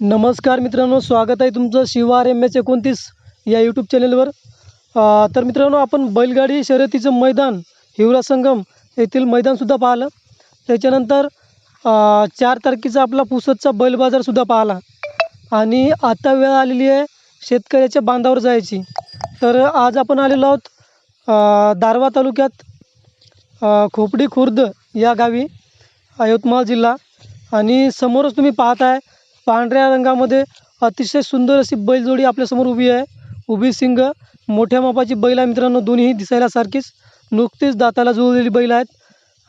नमस्कार मित्रांनो स्वागत आहे तुमचं शिवार एम एच एकोणतीस या यूट्यूब चॅनलवर तर मित्रांनो आपण बैलगाडी शर्यतीचं मैदान हिवरा संगम येथील मैदानसुद्धा पाहिलं. त्याच्यानंतर चार तारखेचा आपला पुसदचा बैल बाजारसुद्धा पाहिला. आणि आता वेळ आलेली आहे शेतकऱ्याच्या बांधावर जायची. तर आज आपण आलेलो आहोत दारवा तालुक्यात खोपडी खुर्द या गावी यवतमाळ जिल्हा. आणि समोरच तुम्ही पाहत आहे पांढऱ्या रंगामध्ये अतिशय सुंदर अशी बैलजोडी आपल्यासमोर उभी आहे. उभी सिंग मोठ्या मापाची बैल आहे मित्रांनो दोन्ही दिसायला सारखीच नुकतीच दाताला जुळलेली बैल आहेत.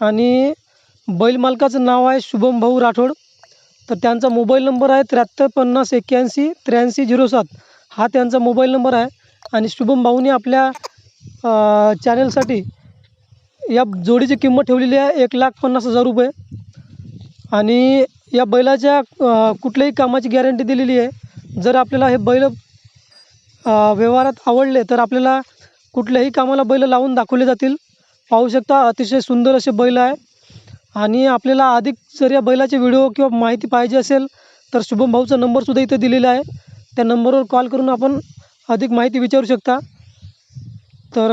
आणि बैल मालकाचं नाव आहे शुभम भाऊ राठोड. तर त्यांचा मोबाईल नंबर आहे त्र्याहत्तर पन्नास एक्क्याऐंशी त्र्याऐंशी झिरो सात. हा त्यांचा मोबाईल नंबर आहे. आणि शुभम भाऊनी आपल्या चॅनलसाठी या जोडीची किंमत ठेवलेली आहे एक लाख पन्नास हजार रुपये. आणि या बैलाच्या कुठल्याही कामाची गॅरंटी दिलेली आहे. जर आपल्याला हे बैल व्यवहारात आवडले तर आपल्याला कुठल्याही कामाला बैल लावून दाखवले जातील. पाहू शकता अतिशय सुंदर असे बैल आहे. आणि आपल्याला अधिक जर या बैलाचे व्हिडिओ किंवा माहिती पाहिजे असेल तर शुभम भाऊचा नंबरसुद्धा इथे दिलेला आहे. त्या नंबरवर कॉल करून आपण अधिक माहिती विचारू शकता. तर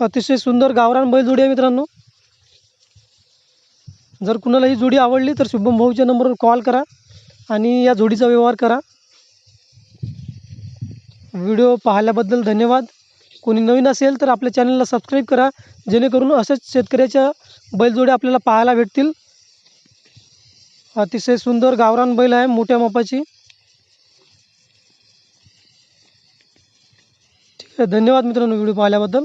अतिशय सुंदर गावरान बैलजोडी आहे मित्रांनो. जर कुणाला ही जोडी आवडली तर शुभम भाऊच्या नंबरवर कॉल करा आणि या जोडीचा व्यवहार करा. व्हिडिओ पाहिल्याबद्दल धन्यवाद. कोणी नवीन असेल तर आपल्या चॅनलला सबस्क्राईब करा जेणेकरून अशाच शेतकऱ्याच्या बैलजोड्या आपल्याला पाहायला भेटतील. अतिशय सुंदर गावरान बैल आहे मोठ्या मापाची. ठीक आहे धन्यवाद मित्रांनो व्हिडिओ पाहिल्याबद्दल.